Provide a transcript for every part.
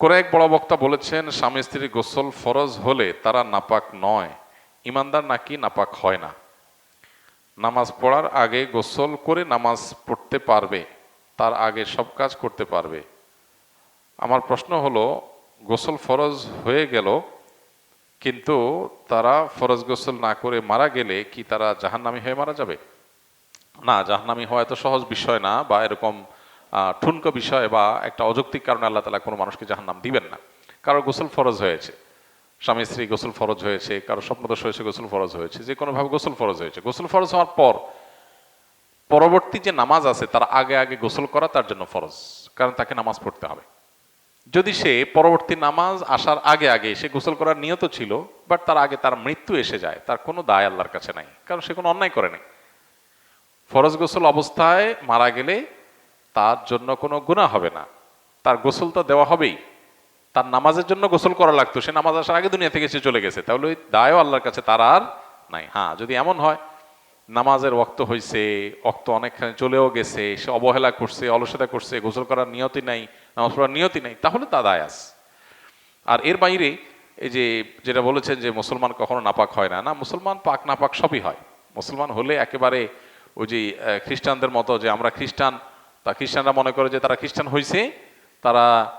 করে এক বড় বক্তা বলেছেন, স্বামী স্ত্রী গোসল ফরজ হলে তারা নাপাক নয়, ইমানদার নাকি নাপাক হয় না। নামাজ পড়ার আগে গোসল করে নামাজ পড়তে পারবে, তার আগে সব কাজ করতে পারবে। আমার প্রশ্ন হলো, গোসল ফরজ হয়ে গেল, কিন্তু তারা ফরজ গোসল না করে মারা গেলে কি তারা জাহান্নামি হয়ে মারা যাবে? না, জাহান্নামি হওয়া এত সহজ বিষয় না, বা এরকম ঠুনকো বিষয় বা একটা অযৌক্তিক কারণে আল্লাহ তালা কোনো মানুষকে জাহান্নাম দিবেন না। কারও গোসল ফরজ হয়েছে, স্বামী স্ত্রী গোসল ফরজ হয়েছে, কারও স্বপ্নদোষ হয়েছে, গোসল ফরজ হয়েছে, যে কোনোভাবে গোসল ফরজ হয়েছে। গোসল ফরজ হওয়ার পর পরবর্তী যে নামাজ আছে, তার আগে আগে গোসল করা তার জন্য ফরজ, কারণ তাকে নামাজ পড়তে হবে। যদি সে পরবর্তী নামাজ আসার আগে আগে সে গোসল করার নিয়ত ছিল, বাট তার আগে তার মৃত্যু এসে যায়, তার কোনো দায় আল্লাহর কাছে নাই, কারণ সে কোনো অন্যায় করে নাই। ফরজ গোসল অবস্থায় মারা গেলে তার জন্য কোনো গুণা হবে না। তার গোসল তো দেওয়া হবেই। তার নামাজের জন্য গোসল করা লাগতো। সে নামাজ আসার আগে দুনিয়া থেকে সে চলে গেছে। তাহলে ওই দায়ও আল্লাহর কাছে, তার আর নাই। হ্যাঁ যদি এমন হয়, নামাজের ওক্ত হয়েছে অক্ত অনেকখানি চলেও গেছে, সে অবহেলা করছে, অলসতা করছে, গোসল করার নিয়তি নাই, নামাজ পড়ার নিয়তি নাই, তাহলে তা দায় আস আর এর বাইরে এই যে, যেটা বলেছেন যে মুসলমান কখনো নাপাক হয় না। না, মুসলমান পাক, নাপাক সবই হয়। মুসলমান হলে একেবারে ওই যে খ্রিস্টানদের মতো যে আমরা খ্রিস্টান তা খ্রিস্টানরা মনে করে যে তারা খ্রিস্টান হয়েছে তারা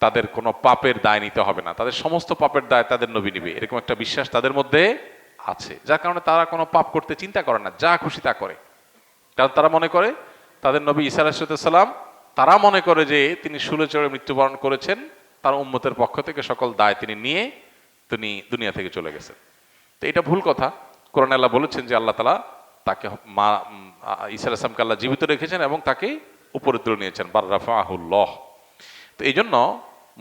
তাদের কোনো পাপের দায় নিতে হবে না। তাদের সমস্ত পাপের দায় তাদের নবী নিবে। এরকম একটা বিশ্বাস তাদের মধ্যে আছে। যার কারণে তারা কোনো পাপ করতে চিন্তা করে না যা খুশি তা করে। কারণ তারা মনে করে তাদের নবী ইসা আলাহিসাল্লাম তারা মনে করে যে তিনি শুলে চড়ে মৃত্যুবরণ করেছেন তার উম্মতের পক্ষ থেকে সকল দায় তিনি নিয়ে তিনি দুনিয়া থেকে চলে গেছেন। তো এটা ভুল কথা। কোরআন আল্লাহ বলেছেন যে আল্লাহ তালা তাকে মা উম, আ- ঈসা আলাইসলামকে আল্লাহ জীবিত রেখেছেন এবং তাকে উপরে তুলে নিয়েছেন, বার রাফাহুল্লাহ। তো এই জন্য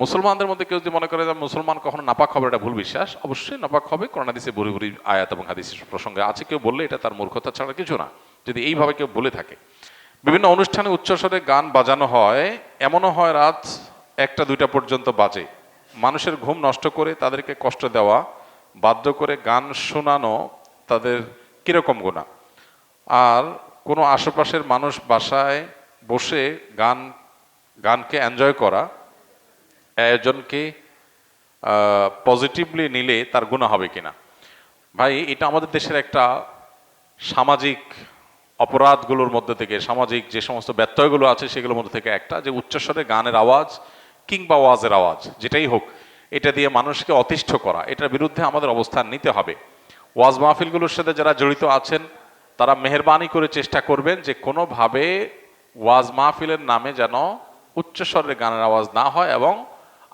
মুসলমানদের মধ্যে কেউ যদি মনে করে যে মুসলমান কখনো নাপাক হবে, এটা ভুল বিশ্বাস, অবশ্যই নাপাক হবে। কোরআন, হাদিসে ভুরি ভুরি আয়াত এবং হাদিস প্রসঙ্গে আছে, কেউ বললে এটা তার মূর্খতা ছাড়া কিছু না। যদি এইভাবে কেউ বলে থাকে। বিভিন্ন অনুষ্ঠানে উচ্চস্বরে গান বাজানো হয়, এমনও হয় রাত একটা, দুইটা পর্যন্ত বাজে। মানুষের ঘুম নষ্ট করে তাদেরকে কষ্ট দেওয়া, বাধ্য করে গান শোনানো তাদের কীরকম গোনা আর কোনো আশেপাশের মানুষ বাসায় বসে গান, গানকে এনজয় করা আয়োজনকে পজিটিভলি নিলে তার গুণা হবে কিনা। ভাই, এটা আমাদের দেশের একটা সামাজিক অপরাধগুলোর মধ্যে থেকে, সামাজিক যে সমস্ত ব্যত্যয়গুলো আছে সেগুলোর মধ্যে থেকে একটা, যে উচ্চস্বরে গানের আওয়াজ কিংবা ওয়াজের আওয়াজ, যেটাই হোক, এটা দিয়ে মানুষকে অতিষ্ঠ করা, এটার বিরুদ্ধে আমাদের অবস্থান নিতে হবে। ওয়াজ মাহফিলগুলোর সাথে যারা জড়িত আছেন, তারা মেহরবানি করে চেষ্টা করবেন যে কোনোভাবে ওয়াজ মাহফিলের নামে যেন উচ্চস্বরের গানের আওয়াজ না হয় এবং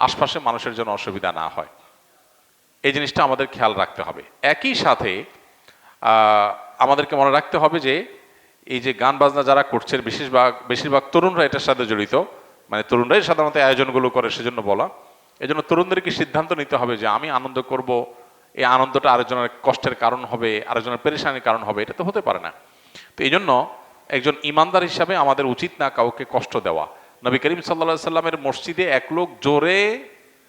আশপাশে মানুষের জন্য অসুবিধা না হয়। এই জিনিসটা আমাদের খেয়াল রাখতে হবে। একই সাথে আমাদেরকে মনে রাখতে হবে যে, এই যে গান বাজনা যারা করছে বেশিরভাগ বেশিরভাগ তরুণরা এটার সাথে জড়িত। মানে তরুণরাই সাধারণত আয়োজনগুলো করে সেজন্য বলা। এই জন্য তরুণদেরকে সিদ্ধান্ত নিতে হবে যে, আমি আনন্দ করব, এই আনন্দটা আরেকজনের কষ্টের কারণ হবে, আরেকজনের পেরেশানির কারণ হবে, এটা তো হতে পারে না। তো এই জন্য একজন ইমানদার হিসাবে আমাদের উচিত না কাউকে কষ্ট দেওয়া। নবী করিম সাল্লা সাল্লামের মসজিদে এক লোক জোরে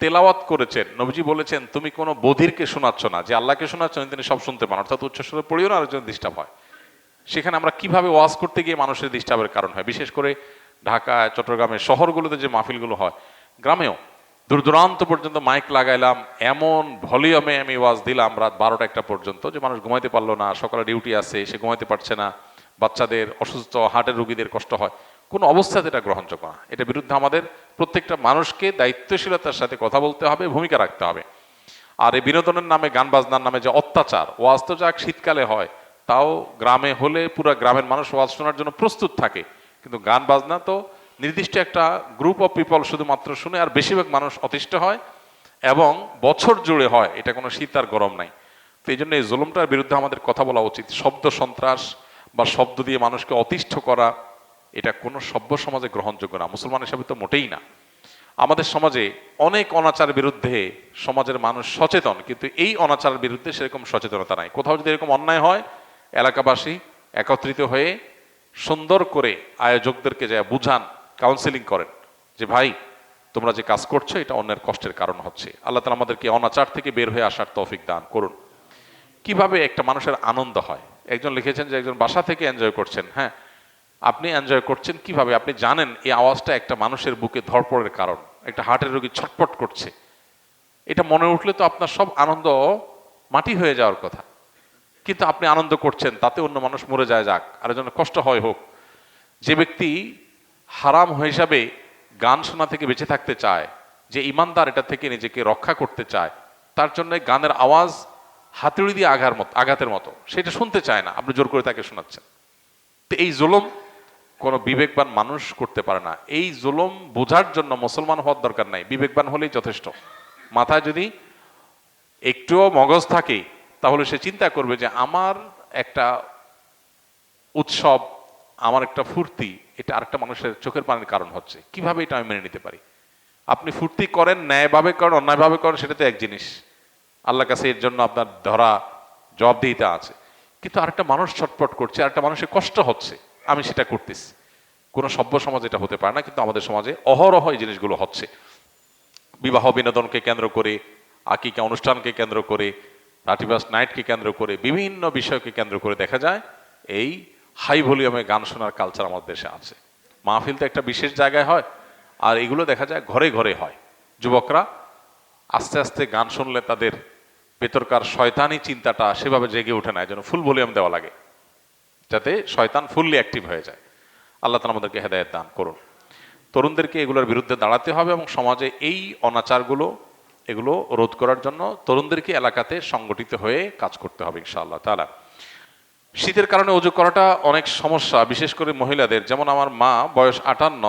তেলাওয়াত করেছেন। নবীজি বলেছেন, তুমি কোনো বধিরকে শোনাচ্ছ না। যে আল্লাহকে শোনাচ্ছ না, তিনি সব শুনতে পান। অর্থাৎ উচ্চস্বরে পড়িও না আরেকজন ডিস্টার্ব হয়। সেখানে আমরা কীভাবে ওয়াজ করতে গিয়ে মানুষের ডিস্টার্বের কারণ হয়? বিশেষ করে ঢাকা, চট্টগ্রামের শহরগুলোতে যে মাহফিলগুলো হয়, গ্রামেও দূর দূরান্ত পর্যন্ত মাইক লাগাইলাম, এমন ভলিউমে আমি ওয়াজ দিলাম রাত বারোটা একটা পর্যন্ত যে মানুষ ঘুমাইতে পারল না, সকালে ডিউটি আছে, সে ঘুমাইতে পারছে না। বাচ্চাদের অসুস্থ, হার্টের রোগীদের কষ্ট হয়, কোনো অবস্থাতে এটা গ্রহণযোগ্য না। এটা বিরুদ্ধে আমাদের প্রত্যেকটা মানুষকে দায়িত্বশীলতার সাথে কথা বলতে হবে, ভূমিকা রাখতে হবে। আর এই বিনোদনের নামে, গান বাজনার নামে যে অত্যাচার, ওয়াজ তো যাক শীতকালে হয়, তাও গ্রামে হলে পুরো গ্রামের মানুষ ওয়াজ শোনার জন্য প্রস্তুত থাকে। কিন্তু গান বাজনা তো নির্দিষ্ট একটা গ্রুপ অফ পিপল শুধুমাত্র শুনে আর বেশিরভাগ মানুষ অতিষ্ঠ হয় এবং বছর জুড়ে হয়, এটা কোনো শীত আর গরম নাই। তো এই জন্য এই জুলুমটার বিরুদ্ধে আমাদের কথা বলা উচিত। শব্দ সন্ত্রাস বা শব্দ দিয়ে মানুষকে অতিষ্ঠ করা, এটা কোনো সভ্য সমাজে গ্রহণযোগ্য না। মুসলমান হিসাবে তো মোটেই না। আমাদের সমাজে অনেক অনাচার বিরুদ্ধে সমাজের মানুষ সচেতন, কিন্তু এই অনাচারের বিরুদ্ধে সেরকম সচেতনতা নাই। কোথাও যদি এরকম অন্যায় হয়, এলাকাবাসী একত্রিত হয়ে সুন্দর করে আয়োজকদেরকে যা বুঝান কাউন্সিলিং করেন যে, ভাই, তোমরা যে কাজ করছ, এটা অন্যের কষ্টের কারণ হচ্ছে। আল্লাহ তালা আমাদেরকে অনাচার থেকে বের হয়ে আসার তৌফিক দান করুন। কীভাবে একটা মানুষের আনন্দ হয়? একজন লিখেছেন যে একজন বাসা থেকে এনজয় করছেন হ্যাঁ? আপনি এনজয় করছেন কীভাবে? আপনি জানেন এই আওয়াজটা একটা মানুষের বুকে ধরপড়ের কারণ, একটা হার্টের রোগী ছটপট করছে। এটা মনে উঠলে তো আপনার সব আনন্দ মাটি হয়ে যাওয়ার কথা। কিন্তু আপনি আনন্দ করছেন, তাতে অন্য মানুষ মরে যায়, যাক আর জন্য কষ্ট হয় হোক। যে ব্যক্তি হারাম হিসাবে গান শোনা থেকে বেঁচে থাকতে চায়, যে ইমানদার এটা থেকে নিজেকে রক্ষা করতে চায়, তার জন্য গানের আওয়াজ হাতুড়ি দিয়ে আঘার মতো, আঘাতের মতো। সেটা শুনতে চায় না, আপনি জোর করে তাকে শোনাচ্ছেন। তো এই জুলুম কোনো বিবেকবান মানুষ করতে পারে না। এই জুলুম বোঝার জন্য মুসলমান হওয়ার দরকার নাই, বিবেকবান হলেই যথেষ্ট। মাথায় যদি একটুও মগজ থাকে, তাহলে সে চিন্তা করবে যে আমার একটা উৎসব, আমার একটা ফুর্তি, এটা আরেকটা মানুষের চোখের পানির কারণ হচ্ছে। কীভাবে এটা আমি মেনে নিতে পারি? আপনি ফুর্তি করেন, ন্যায়ভাবে করেন, অন্যায়ভাবে করেন, সেটা তো এক জিনিস। আল্লাহ কাছে এর জন্য আপনার ধরা জবাবদিহিতা আছে। কিন্তু আরেকটা মানুষ ছটপট করছে, আরেকটা মানুষের কষ্ট হচ্ছে, আমি সেটা করতেছি। কোনো সভ্য সমাজ এটা হতে পারে না, কিন্তু আমাদের সমাজে অহরহ এই জিনিসগুলো হচ্ছে। বিবাহ বিনোদনকে কেন্দ্র করে, আকিকা অনুষ্ঠানকে কেন্দ্র করে রাটিবাস নাইটকে কেন্দ্র করে, বিভিন্ন বিষয়কে কেন্দ্র করে দেখা যায়, এই হাই ভলিউমে গান শোনার কালচার আমাদের দেশে আছে। মাহফিল তো একটা বিশেষ জায়গায় হয়, আর এগুলো দেখা যায় ঘরে ঘরে হয়। যুবকরা আস্তে আস্তে গান শুনলে তাদের ভেতরকার শয়তানি চিন্তাটা সেভাবে জেগে ওঠে না জন্য ফুল ভলিউম দেওয়া লাগে, যাতে শয়তান ফুললি অ্যাক্টিভ হয়ে যায়। আল্লাহ তালা আমাদেরকে হেদায়ত দান করুন। তরুণদেরকে এগুলোর বিরুদ্ধে দাঁড়াতে হবে এবং সমাজে এই অনাচারগুলো, এগুলো রোধ করার জন্য তরুণদেরকে এলাকাতে সংগঠিত হয়ে কাজ করতে হবে ইনশাআল্লাহ তালা শীতের কারণে অজু করাটা অনেক সমস্যা, বিশেষ করে মহিলাদের। যেমন আমার মা বয়স আটান্ন,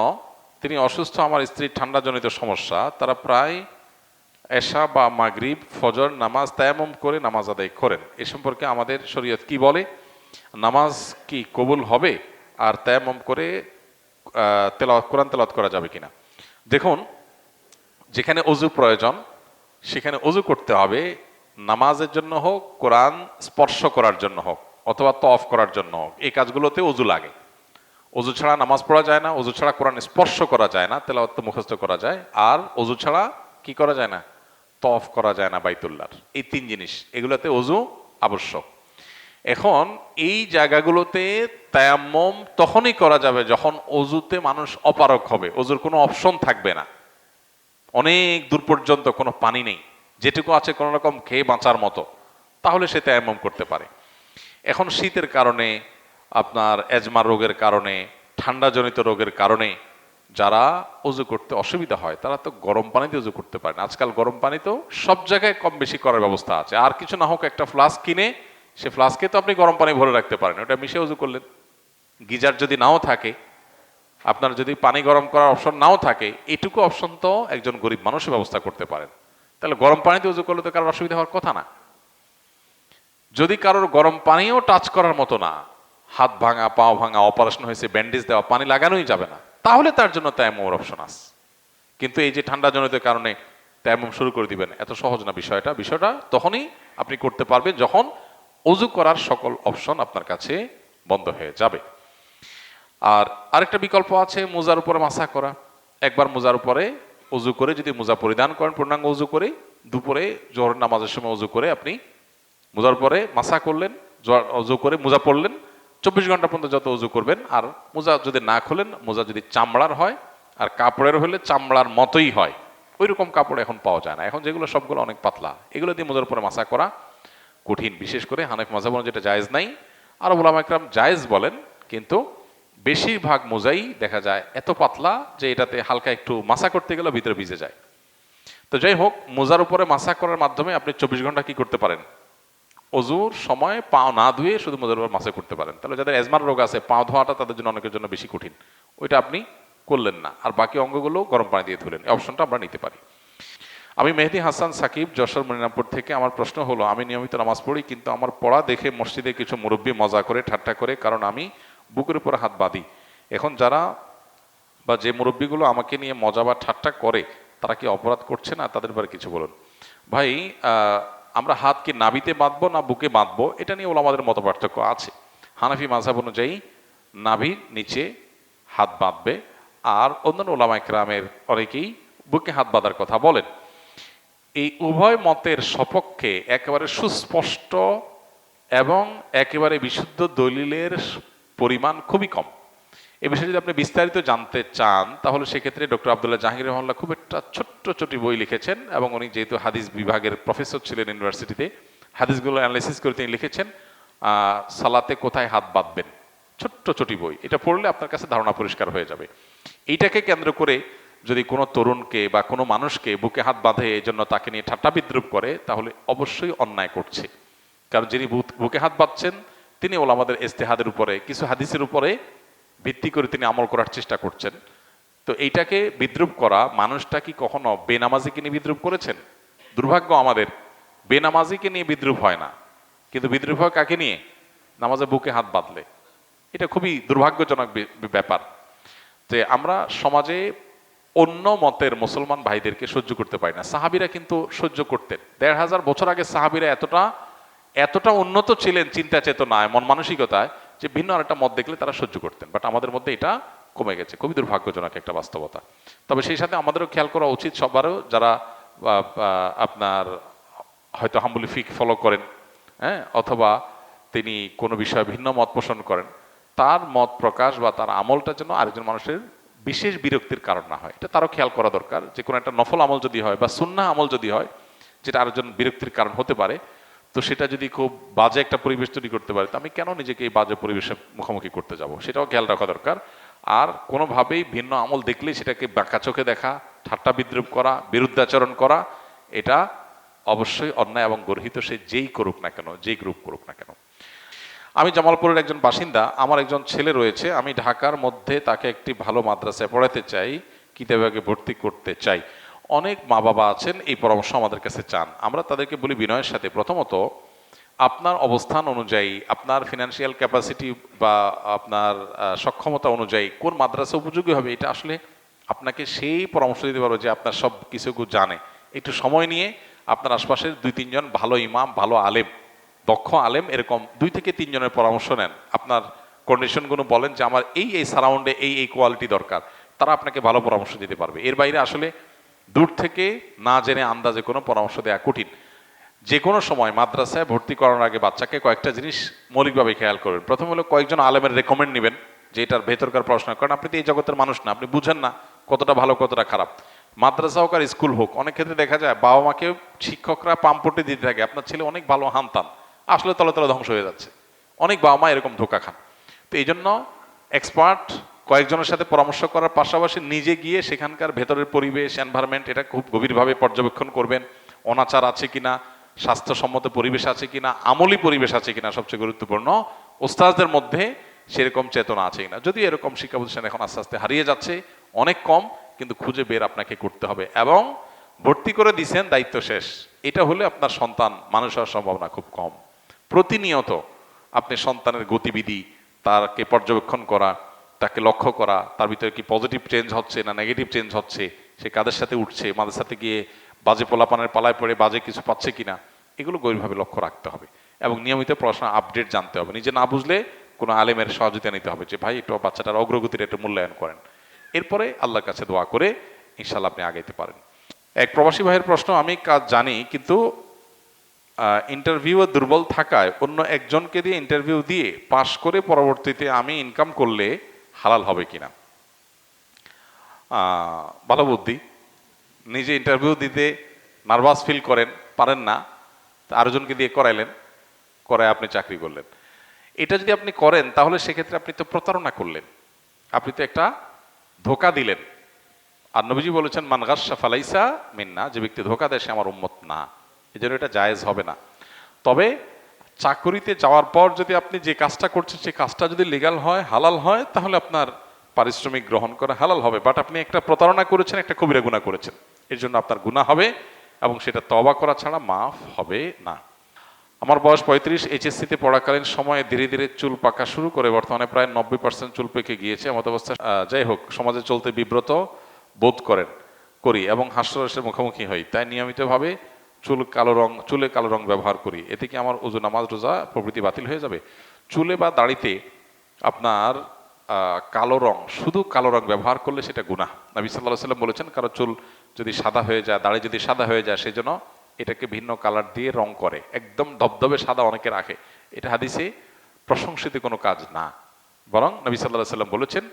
তিনি অসুস্থ, আমার স্ত্রীর ঠান্ডাজনিত সমস্যা, তারা প্রায় এশা বা মাগরিব, ফজর, নামাজ তায়ামম করে নামাজ আদায় করেন। এ সম্পর্কে আমাদের শরীয়ত কি বলে? নামাজ কি কবুল হবে? আর তায়ামম করে তেলাওয়াত, কোরআন তেলাওয়াত করা যাবে কিনা? দেখুন, যেখানে অজু প্রয়োজন, সেখানে অজু করতে হবে নামাজের জন্য হোক, কোরআন স্পর্শ করার জন্য হোক, অথবা তফ করার জন্য হোক। এই কাজগুলোতে অজু লাগে। অজু ছাড়া নামাজ পড়া যায় না, অজু ছাড়া কোরআন স্পর্শ করা যায় না, তেলাওয়াত মুখস্থ করা যায়। আর অজু ছাড়া কি করা যায় না? তফ করা যায় না বাইতুল্লার এই তিন জিনিস, এগুলোতে অজু আবশ্যক। এখন এই জায়গাগুলোতে তায়াম্মম তখনই করা যাবে যখন অজুতে মানুষ অপারক হবে। অজুর কোনো অপশন থাকবে না। অনেক দূর পর্যন্ত কোনো পানি নেই। যেটুকু আছে কোনো রকম খেয়ে বাঁচার মতো। তাহলে সে তায়াম্মম করতে পারে। এখন শীতের কারণে, আপনার এজমা রোগের কারণে, ঠান্ডাজনিত রোগের কারণে যারা অজু করতে অসুবিধা হয়, তারা তো গরম পানিতে অজু করতে পারেন আজকাল গরম পানি তো সব জায়গায় কম বেশি করার ব্যবস্থা আছে। আর কিছু না হোক, একটা ফ্লাস্ক কিনে, সে ফ্লাস্কে তো আপনি গরম পানি ভরে রাখতে পারেন, ওটা মিশে উজু করলেন। গিজার যদি নাও থাকে, আপনার যদি পানি গরম করার অপশন নাও থাকে, এটুকু অপশন তো একজন গরিব মানুষের ব্যবস্থা করতে পারেন। তাহলে গরম পানিতে উজু করলে তো কারোর অসুবিধা হওয়ার কথা না। যদি কারোর গরম পানিও টাচ করার মতো না, হাত ভাঙা পাও ভাঙা অপারেশন হয়েছে ব্যান্ডেজ দেওয়া, পানি লাগানোই যাবে না। তাহলে তার জন্য তায়ামুমের অপশন আছে। কিন্তু এই যে ঠান্ডা জনিত কারণে তায়ামুম শুরু করে দিবেন, এত সহজ না বিষয়টা। বিষয়টা তখনই আপনি করতে পারবেন যখন অজু করার সকল অপশন আপনার কাছে বন্ধ হয়ে যাবে। আর আরেকটা বিকল্প আছে, মোজার উপরে মাসা করা। একবার মোজার উপরে অজু করে যদি মোজা পরিধান করেন, পূর্ণাঙ্গ অজু করে, দুপুরে জোহর নামাজের সময় অজু করে আপনি মোজার পরে মাসা করলেন অজু করে মোজা পরলেন চব্বিশ ঘণ্টা পর্যন্ত যত উজু করবেন, আর মোজা যদি না খোলেন, মোজা যদি চামড়ার হয়, আর কাপড়ের হলে চামড়ার মতোই হয়। ওই রকম কাপড় এখন পাওয়া যায় না। এখন যেগুলো সবগুলো অনেক পাতলা। এগুলো দিয়ে মোজার উপরে মাসা করা কঠিন। বিশেষ করে হানেফ মাঝাব যেটা জায়েজ নাই। আর ওলামা একরাম জায়েজ বলেন, কিন্তু বেশিরভাগ মোজাই দেখা যায় এত পাতলা যে এটাতে হালকা একটু মাসা করতে গেলে ভিতরে ভিজে যায়। তো যাই হোক, মোজার উপরে মাসা করার মাধ্যমে আপনি চব্বিশ ঘণ্টা কি করতে পারেন? অজুর সময় পা না ধুয়ে শুধু মোজার উপর মাসা করতে পারেন। তাহলে যাদের এজমার রোগ আছে পা ধোয়াটা তাদের জন্য অনেকের জন্য বেশি কঠিন। ওইটা আপনি করলেন না। আর বাকি অঙ্গগুলো গরম পানি দিয়ে ধুলেন। এই অপশনটা আমরা নিতে পারি। আমি মেহেদি হাসান সাকিব, যশোর মনিরামপুর থেকে। আমার প্রশ্ন হলো, আমি নিয়মিত নামাজ পড়ি, কিন্তু আমার পড়া দেখে মসজিদে কিছু মুরব্বী মজা করে, ঠাট্টা করে, কারণ আমি বুকের উপর হাত বাঁধি। এখন যারা বা যে মুরব্বীগুলো আমাকে নিয়ে মজা বা ঠাট্টা করে, তারা কি অপরাধ করছে না? তাদের ব্যাপারে কিছু বলুন। ভাই আমরা হাতকে নাবিতে বাঁধবো না বুকে বাঁধবো, এটা নিয়ে ওলামাদের মত পার্থক্য আছে। হানাফি মাঝাব অনুযায়ী নাভির নিচে হাত বাঁধবে, আর অন্যান্য ওলামা একরামের অনেকেই বুকে হাত বাঁধার কথা বলেন। এই উভয় মতের সপক্ষে একেবারে সুস্পষ্ট এবং একেবারে বিশুদ্ধ দলিলের পরিমাণ খুবই কম। এ বিষয়ে যদি আপনি বিস্তারিত জানতে চান, তাহলে সেক্ষেত্রে ডক্টর আবদুল্লাহ জাহাঙ্গীর রহমাল্লাহ খুব একটা ছোট্ট ছোটি বই লিখেছেন এবং উনি যেহেতু হাদিস বিভাগের প্রফেসর ছিলেন ইউনিভার্সিটিতে হাদিসগুলো অ্যানালাইসিস করে তিনি লিখেছেন সালাতে কোথায় হাত বাঁধবেন? ছোট্ট ছোটি বই। এটা পড়লে আপনার কাছে ধারণা পরিষ্কার হয়ে যাবে। এইটাকে কেন্দ্র করে যদি কোনো তরুণকে বা কোনো মানুষকে বুকে হাত বাঁধে, এই জন্য তাকে নিয়ে ঠাট্টা বিদ্রুপ করে, তাহলে অবশ্যই অন্যায় করছে। কারণ যিনি বুকে হাত বাঁধছেন, তিনি ওলামাদের ইস্তেহাদের উপরে, কিছু হাদিসের উপরে ভিত্তি করে তিনি আমল করার চেষ্টা করছেন। তো এইটাকে বিদ্রুপ করা মানুষটা কি কখনো বেনামাজিকে নিয়ে বিদ্রুপ করেছেন? দুর্ভাগ্য আমাদের, বেনামাজিকে নিয়ে বিদ্রুপ হয় না। কিন্তু বিদ্রুপ হয় কাকে নিয়ে? নামাজে বুকে হাত বাঁধলে। এটা খুবই দুর্ভাগ্যজনক ব্যাপার যে আমরা সমাজে অন্য মতের মুসলমান ভাইদেরকে সহ্য করতে পারি না। সাহাবিরা কিন্তু সহ্য করতেন। দেড় হাজার বছর আগে সাহাবিরা এতটা এতটা উন্নত ছিলেন চিন্তা চেতনায় মন মানসিকতায় যে ভিন্ন আরেকটা মত দেখলে তারা সহ্য করতেন। বাট আমাদের মধ্যে এটা কমে গেছে। খুবই দুর্ভাগ্যজনক একটা বাস্তবতা। তবে সেই সাথে আমাদেরও খেয়াল করা উচিত সবারও যারা আপনার হয়তো হাম্বুলি ফিক ফলো করেন হ্যাঁ অথবা তিনি কোনো বিষয়ে ভিন্ন মত পোষণ করেন, তার মত প্রকাশ বা তার আমলটা যেন আরেকজন মানুষের বিশেষ বিরক্তির কারণ না হয়। এটা তারও খেয়াল করা দরকার। যে কোনো একটা নফল আমল যদি হয় বা সুন্না আমল যদি হয়, যেটা আরেকজন বিরক্তির কারণ হতে পারে তো সেটা যদি খুব বাজে একটা পরিবেশ তৈরি করতে পারে, তো আমি কেন নিজেকে এই বাজে পরিবেশে মুখোমুখি করতে যাব? সেটাও খেয়াল রাখা দরকার। আর কোনোভাবেই ভিন্ন আমল দেখলেই সেটাকে বাঁকা চোখে দেখা, ঠাট্টা বিদ্রুপ করা, বিরুদ্ধাচরণ করা, এটা অবশ্যই অন্যায় এবং গর্হিত, সে যেই করুক না কেন, যেই গ্রুপ করুক না কেন। আমি জামালপুরের একজন বাসিন্দা, আমার একজন ছেলে রয়েছে, আমি ঢাকার মধ্যে তাকে একটি ভালো মাদ্রাসায় পড়াতে চাই কিতাবাকে ভর্তি করতে চাই। অনেক মা বাবা আছেন, এই পরামর্শ আমাদের কাছে চান। আমরা তাদেরকে বলি বিনয়ের সাথে। প্রথমত, আপনার অবস্থান অনুযায়ী, আপনার ফিনান্সিয়াল ক্যাপাসিটি বা আপনার সক্ষমতা অনুযায়ী কোন মাদ্রাসা উপযোগী হবে, এটা আসলে আপনাকে সেই পরামর্শ দিতে পারব যে আপনার সব কিছু জানে। একটু সময় নিয়ে আপনার আশপাশের দুই, তিনজন ভালো ইমাম, ভালো আলেম, দক্ষ আলেম, এরকম দুই থেকে তিনজনের পরামর্শ নেন। আপনার কন্ডিশনগুলো বলেন যে আমার এই এই সারাউন্ডে এই এই কোয়ালিটি দরকার। তারা আপনাকে ভালো পরামর্শ দিতে পারবে। এর বাইরে আসলে দূর থেকে না জেনে আন্দাজে কোনো পরামর্শ দেওয়া কঠিন। যে কোনো সময় মাদ্রাসায় ভর্তি করানোর আগে বাচ্চাকে কয়েকটা জিনিস মৌলিকভাবে খেয়াল করবেন। প্রথম হলো কয়েকজন আলেমের রেকমেন্ড নেবেন যে এটার ভেতরকার পড়াশোনা কারণ আপনি তো এই জগতের মানুষ না, আপনি বুঝেন না কতটা ভালো, কতটা খারাপ। মাদ্রাসা হোক আর স্কুল হোক, অনেক ক্ষেত্রে দেখা যায় বাবা মাকে শিক্ষকরা পাম্পটে দিতে থাকে। আপনার ছেলে অনেক ভালো হানতান, আসলে তলে তলে ধ্বংস হয়ে যাচ্ছে। অনেক বাবা মা এরকম ধোকা খান। তো এই জন্য এক্সপার্ট কয়েকজনের সাথে পরামর্শ করার পাশাপাশি নিজে গিয়ে সেখানকার ভেতরের পরিবেশ এনভায়রনমেন্ট এটা খুব গভীরভাবে পর্যবেক্ষণ করবেন। অনাচার আছে কিনা, স্বাস্থ্যসম্মত পরিবেশ আছে কিনা, আমলি পরিবেশ আছে কিনা সবচেয়ে গুরুত্বপূর্ণ। ওস্তাজদের মধ্যে সেরকম চেতনা আছে কিনা যদি এরকম শিক্ষা প্রতিষ্ঠান এখন আস্তে আস্তে হারিয়ে যাচ্ছে, অনেক কম, কিন্তু খুঁজে বের আপনাকে করতে হবে এবং ভর্তি করে দিছেন দায়িত্ব শেষ। এটা হলে আপনার সন্তান মানুষ হওয়ার সম্ভাবনা খুব কম। প্রতিনিয়ত আপনি সন্তানের গতিবিধি তাকে পর্যবেক্ষণ করা তাকে লক্ষ্য করা, তার ভিতরে কি পজিটিভ চেঞ্জ হচ্ছে না নেগেটিভ চেঞ্জ হচ্ছে, সে কাদের সাথে উঠছে, মাদের সাথে গিয়ে বাজে পোলাপানের পালায় পড়ে, বাজে কিছু পাচ্ছে কিনা, এগুলো গভীরভাবে লক্ষ্য রাখতে হবে। এবং নিয়মিত পড়াশোনা আপডেট জানতে হবে। নিজে না বুঝলে কোনো আলেমের সহযোগিতা নিতে হবে যে, ভাই একটু বাচ্চাটার অগ্রগতির একটু মূল্যায়ন করেন। এরপরে আল্লাহর কাছে দোয়া করে ইনশাল্লাহ আপনি আগাইতে পারেন। এক প্রবাসী ভাইয়ের প্রশ্ন, আমি কাজ জানি, কিন্তু ইন্টারভিউ দুর্বল থাকায় অন্য একজনকে দিয়ে ইন্টারভিউ দিয়ে পাশ করে পরবর্তীতে আমি ইনকাম করলে হালাল হবে কিনা? ভালো বুদ্ধি। নিজে ইন্টারভিউ দিতে নার্ভাস ফিল করেন, পারেন না। তা আরেকজনকে দিয়ে করাইলেন, করায় আপনি চাকরি করলেন। এটা যদি আপনি করেন, তাহলে সেক্ষেত্রে আপনি তো প্রতারণা করলেন। আপনি তো একটা ধোকা দিলেন। আর নবীজি বলেছেন মানগাসা ফালাইসা মিন্না যে ব্যক্তি ধোকা দেয়, সে আমার উম্মত না। এই জন্য এটা জায়েজ হবে না। তবে চাকরিতে যাওয়ার পর যদি আপনি যে কাজটা করছেন সেই কাজটা যদি লিগাল হয়, হালাল হয়, তাহলে আপনার পারিশ্রমিক গ্রহণ করা হালাল হবে। বাট আপনি একটা প্রতারণা করেছেন, একটা কবিরা গুণা করেছেন। এর জন্য আপনার গুণা হবে এবং সেটা তবা করা ছাড়া মাফ হবে না। আমার বয়স পঁয়ত্রিশ এইচএসসিতে পড়াকালীন সময়ে ধীরে ধীরে চুল পাকা শুরু করে বর্তমানে প্রায় নব্বই পার্সেন্ট চুল পেকে গিয়েছে। এমত অবস্থা যাই হোক, সমাজে চলতে বিব্রত বোধ করেন, করি এবং হাস্যরসের মুখোমুখি হই। তাই নিয়মিতভাবে চুল কালো রং, চুলে কালো রং ব্যবহার করি। এতে কি আমার ওজু, নামাজ, রোজা প্রভৃতি বাতিল হয়ে যাবে? চুলে বা দাড়িতে আপনার কালো রং, শুধু কালো রং ব্যবহার করলে সেটা গুনাহ। নবী সাল্লাহ সাল্লাম বলেছেন, কারও চুল যদি সাদা হয়ে যায়, দাড়ি যদি সাদা হয়ে যায় সেজন্য এটাকে ভিন্ন কালার দিয়ে রং করে। একদম ধবধবে সাদা অনেকে রাখে। এটা হাদিসে প্রশংসিত কোনো কাজ না। বরং নবী সাল্লাহ সাল্লাম বলেছেন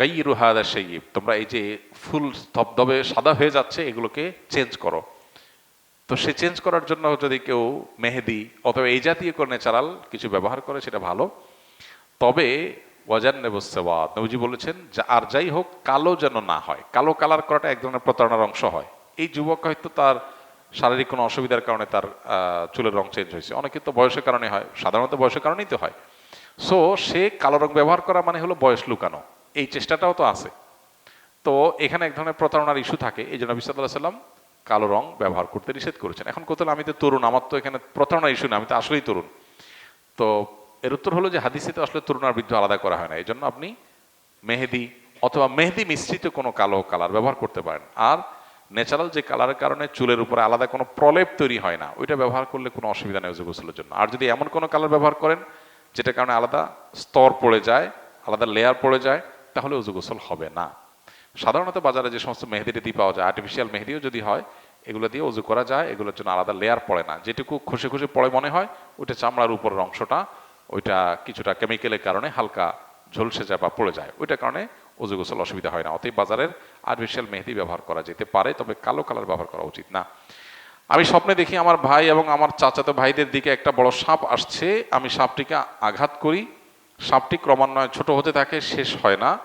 গাই হাদা সেইব তোমরা এই যে ফুল ধবধবে সাদা হয়ে যাচ্ছে, এগুলোকে চেঞ্জ করো। তো সে চেঞ্জ করার জন্য যদি কেউ মেহেদি অথবা এই জাতীয় কোনো ন্যাচারাল কিছু ব্যবহার করে, সেটা ভালো। তবে ওয়াজান নেবসেবাদ নবজি বলেছেন, যে, আর যাই হোক, কালো যেন না হয়। কালো কালার করাটা এক ধরনের প্রতারণার অংশ হয়। এই যুবক হয়তো তার শারীরিক কোনো অসুবিধার কারণে তার চুলের রং চেঞ্জ হয়েছে। অনেকে তো বয়সের কারণে হয়, সাধারণত বয়সের কারণেই তো হয়। সো সে কালো রং ব্যবহার করা মানে হলো বয়স লুকানো। এই চেষ্টাটাও তো আছে। তো এখানে এক ধরনের প্রতারণার ইস্যু থাকে। এই জন্য বিসাদুল্লাহ সাল্লাম কালো রং ব্যবহার করতে নিষেধ করেছেন। এখন কোথাও আমি তো তরুণ, আমার তো এখানে প্রতারণা ইস্যু না আমি তো আসলেই তরুণ। তো এর উত্তর হলো যে হাদিসে তো আসলে তরুণ আর বৃদ্ধ আলাদা করা হয় না এই জন্য আপনি মেহেদি অথবা মেহেদি মিশ্রিত কোনো কালো কালার ব্যবহার করতে পারেন। আর ন্যাচারাল যে কালারের কারণে চুলের উপরে আলাদা কোনো প্রলেপ তৈরি হয় না, ওইটা ব্যবহার করলে কোনো অসুবিধা নেই গোসলের জন্য। আর যদি এমন কোনো কালার ব্যবহার করেন, যেটার কারণে আলাদা স্তর পড়ে যায়, আলাদা লেয়ার পড়ে যায়, তাহলে উজু গোসল হবে না। সাধারণত বাজারে যে সমস্ত মেহেদি টেদি পাওয়া যায় আর্টিফিশিয়াল মেহেদিও যদি হয়, এগুলো দিয়ে উজু করা যায়, এগুলোর জন্য আলাদা লেয়ার পড়ে না। যেটুকু খুশি খুশি পড়ে মনে হয়, ওইটা চামড়ার উপরের অংশটা, ওইটা কিছুটা কেমিক্যালের কারণে হালকা ঝলসে যায় বা পড়ে যায়। ওইটার কারণে উজু গোসল অসুবিধা হয় না। অতএব বাজারের আর্টিফিশিয়াল মেহেদি ব্যবহার করা যেতে পারে, তবে কালো কালার ব্যবহার করা উচিত না। আমি স্বপ্নে দেখি আমার ভাই এবং আমার চাচাতো ভাইদের দিকে একটা বড় সাপ আসছে। আমি সাপটিকে আঘাত করি। সাপটি ক্রমান্বয়ে ছোট হতে থাকে, শেষ হয় না।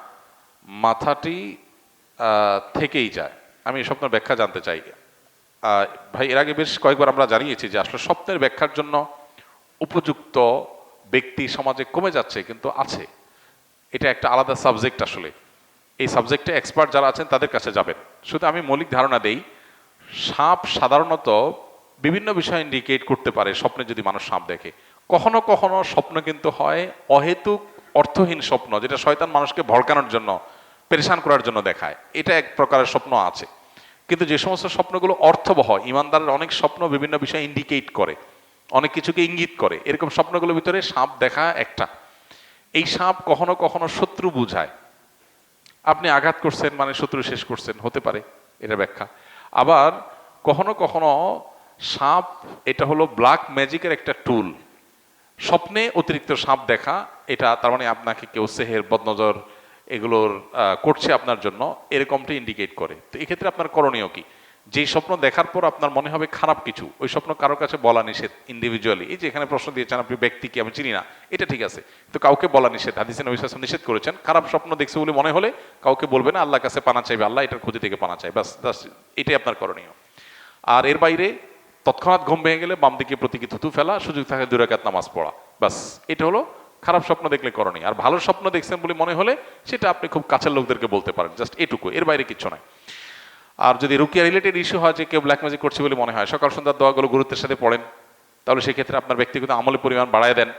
মাথাটি থেকেই যায়। আমি এই স্বপ্নের ব্যাখ্যা জানতে চাই। ভাই, এর আগে বেশ কয়েকবার আমরা জানিয়েছি যে আসলে স্বপ্নের ব্যাখ্যার জন্য উপযুক্ত ব্যক্তি সমাজে কমে যাচ্ছে, কিন্তু আছে। এটা একটা আলাদা সাবজেক্ট আসলে। এই সাবজেক্টে এক্সপার্ট যারা আছেন, তাদের কাছে যাবেন। শুধু আমি মৌলিক ধারণা দেই, সাপ সাধারণত বিভিন্ন বিষয় ইন্ডিকেট করতে পারে স্বপ্নে যদি মানুষ সাপ দেখে। কখনো কখনো স্বপ্ন কিন্তু হয় অহেতুক অর্থহীন স্বপ্ন, যেটা শয়তান মানুষকে ভড়কানোর জন্য পেরেশান করার জন্য দেখায়। এটা এক প্রকারের স্বপ্ন আছে। কিন্তু যে সমস্ত স্বপ্নগুলো অর্থবহ, ইমানদারের অনেক স্বপ্ন বিভিন্ন বিষয় ইন্ডিকেট করে, অনেক কিছুকে ইঙ্গিত করে। এরকম স্বপ্নগুলোর ভিতরে সাপ দেখা একটা। এই সাপ কখনো কখনো শত্রু বুঝায়। আপনি আঘাত করছেন মানে শত্রু শেষ করছেন, হতে পারে, এটা ব্যাখ্যা। আবার কখনো কখনো সাপ, এটা হলো ব্ল্যাক ম্যাজিকের একটা টুল স্বপ্নে অতিরিক্ত সাপ দেখা, এটা তার মানে আপনাকে কেউ সেহের, বদনজর এগুলোর করছে আপনার জন্য, এরকমটা ইন্ডিকেট করে। তো এক্ষেত্রে আপনার করণীয় কি? যেই স্বপ্ন দেখার পর আপনার মনে হবে খারাপ কিছু, ওই স্বপ্ন কারোর কাছে বলা নিষেধ ইন্ডিভিজুয়ালি এই যে এখানে প্রশ্ন দিয়েছেন আপনি ব্যক্তিকে আমি চিনি না, এটা ঠিক আছে। তো কাউকে বলা নিষেধ, হাদিসে নবী সাল্লাল্লাহু নিষেধ করেছেন, খারাপ স্বপ্ন দেখছে বলে মনে হলে কাউকে বলবে না, আল্লাহর কাছে পানা চাইবে, আল্লাহ এটার খুঁজে থেকে পানা চাই ব্যাস এটাই আপনার করণীয়। আর এর বাইরে, তৎক্ষণাৎ ঘুম ভেঙে গেলে বাম দিকে প্রতীকী থুতু ফেলা, সুযোগ থাকে দুই রাকাত নামাজ পড়া বাস এটা হলো খারাপ স্বপ্ন দেখলে করণীয় আর ভালো স্বপ্ন দেখছেন বলে মনে হলে সেটা আপনি খুব কাছের লোকদেরকে বলতে পারেন। জাস্ট এটুকু, এর বাইরে কিছু নয় আর যদি রুকিয়া রিলেটেড ইস্যু হয় যে কেউ ব্ল্যাক ম্যাজিক করছে বলে মনে হয়, সকাল সন্ধ্যার দোয়াগুলো গুরুত্বের সাথে পড়েন, তাহলে সেক্ষেত্রে আপনার ব্যক্তিগত আমলের পরিমাণ বাড়ায় দেন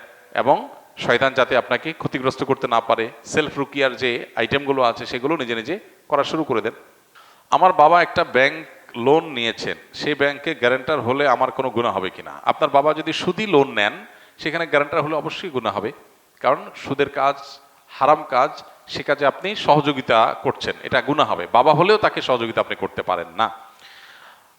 এবং শয়তান যাতে আপনাকে ক্ষতিগ্রস্ত করতে না পারে সেলফ রুকিয়ার যে আইটেমগুলো আছে সেগুলো নিজে নিজে করা শুরু করে দেন। আমার বাবা একটা ব্যাংক লোন নিয়েছেন, সেই ব্যাংকে গ্যারেন্টার হলে আমার কোনো গুণা হবে কিনা? আপনার বাবা যদি সুদি লোন নেন, সেখানে গ্যারান্টার হলে অবশ্যই গুণা হবে। কারণ সুদের কাজ, হারাম কাজ, সে কাজে আপনি সহযোগিতা করছেন, এটা গুণা হবে। বাবা হলেও তাকে সহযোগিতা আপনি করতে পারেন না।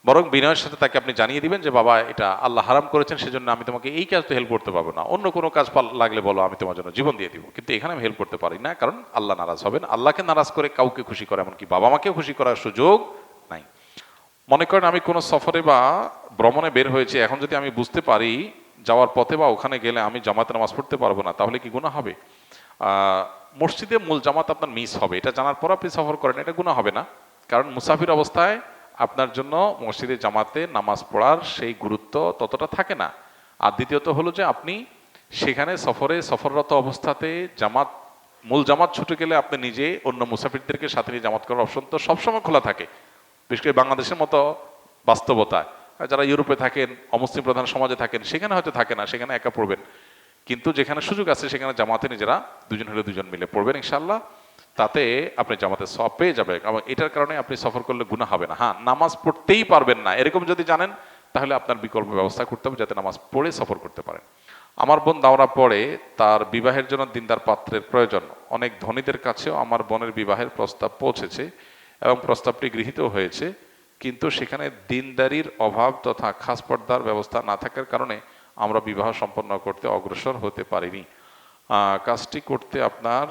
বরং বিনয়ের সাথে তাকে আপনি জানিয়ে দিবেন যে, বাবা, এটা আল্লাহ হারাম করেছেন, সেজন্য আমি তোমাকে এই কাজ তো হেল্প করতে পারব না। অন্য কোনো কাজ লাগলে বলো, আমি তোমার জন্য জীবন দিয়ে দিব। কিন্তু এখানে আমি হেল্প করতে পারি না, কারণ আল্লাহ নারাজ হবেন। আল্লাহকে নারাজ করে কাউকে খুশি করে, এমনকি বাবা মাকেও খুশি করার সুযোগ নাই। মনে করেন আমি কোনো সফরে বা ভ্রমণে বের হয়েছি, এখন যদি আমি বুঝতে পারি যাওয়ার পথে বা ওখানে গেলে আমি জামাতে নামাজ পড়তে পারব না, তাহলে কি গুণা হবে? মসজিদে মূল জামাত আপনার মিস হবে। এটা জানার পর আপনি সফর করেন, এটা গুণা হবে না। কারণ মুসাফির অবস্থায় আপনার জন্য মসজিদে জামাতে নামাজ পড়ার সেই গুরুত্ব ততটা থাকে না। আর দ্বিতীয়ত হলো যে আপনি সেখানে সফরে সফররত অবস্থাতে জামাত, মূল জামাত ছুটে গেলে আপনি নিজে অন্য মুসাফিরদেরকে সাথে নিয়ে জামাত করার অপশন তো সবসময় খোলা থাকে। বিশেষ করে বাংলাদেশের মতো বাস্তবতায়। যারা ইউরোপে থাকেন, অমুসলিম প্রধান সমাজে থাকেন, সেখানে হয়তো থাকে না, সেখানে একা পড়বেন। কিন্তু যেখানে সুযোগ আছে, সেখানে জামাতে নিজেরা দুজন হলে দুজন মিলে পড়বেন ইনশাল্লাহ তাতে আপনি জামাতে সব পেয়ে যাবে এবং এটার কারণে আপনি সফর করলে গুণা হবে না। হ্যাঁ নামাজ পড়তেই পারবেন না। এরকম যদি জানেন, তাহলে আপনার বিকল্প ব্যবস্থা করতে হবে যাতে নামাজ পড়ে সফর করতে পারেন। আমার বোন দাওরা পড়ে, তার বিবাহের জন্য দিনদার পাত্রের প্রয়োজন। অনেক ধনীদের কাছেও আমার বোনের বিবাহের প্রস্তাব পৌঁছেছে এবং প্রস্তাবটি গৃহীত হয়েছে। কিন্তু সেখানে দিনদারির অভাব তথা খাস পর্দার ব্যবস্থা না থাকার কারণে আমরা বিবাহ সম্পন্ন করতে অগ্রসর হতে পারিনি। কাজটি করতে আপনার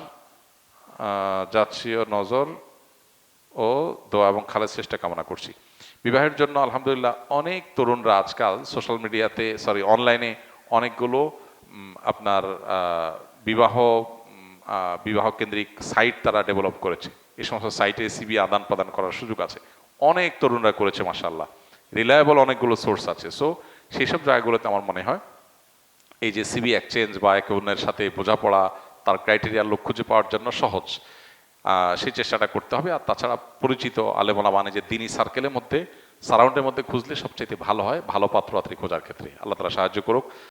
জাতীয় নজর ও দোয়া এবং খালের চেষ্টা কামনা করছি। বিবাহের জন্য আলহামদুলিল্লাহ অনেক তরুণরা আজকাল সোশ্যাল মিডিয়াতে, সরি, অনলাইনে অনেকগুলো আপনার বিবাহ বিবাহ কেন্দ্রিক সাইট তারা ডেভেলপ করেছে। এই সমস্ত সাইটে সিবি আদান প্রদান করার সুযোগ আছে। অনেক তরুণরা করেছে মাসাল্লাহ রিলায়েবল অনেকগুলো সোর্স আছে। সো সেই সব জায়গাগুলোতে আমার মনে হয়, এই যে সিবি এক্সচেঞ্জ বা একে অন্যের সাথে বোঝাপড়া, তার ক্রাইটেরিয়ার লোক খুঁজে পাওয়ার জন্য সহজ সেই চেষ্টাটা করতে হবে। আর তাছাড়া পরিচিত আলেমলা মানে যে দিনই সার্কেলের মধ্যে সারাউন্ডের মধ্যে খুঁজলে সবচেয়ে ভালো হয়, ভালো পাত্র পাত্রী খোঁজার ক্ষেত্রে। আল্লাহ তারা সাহায্য করুক।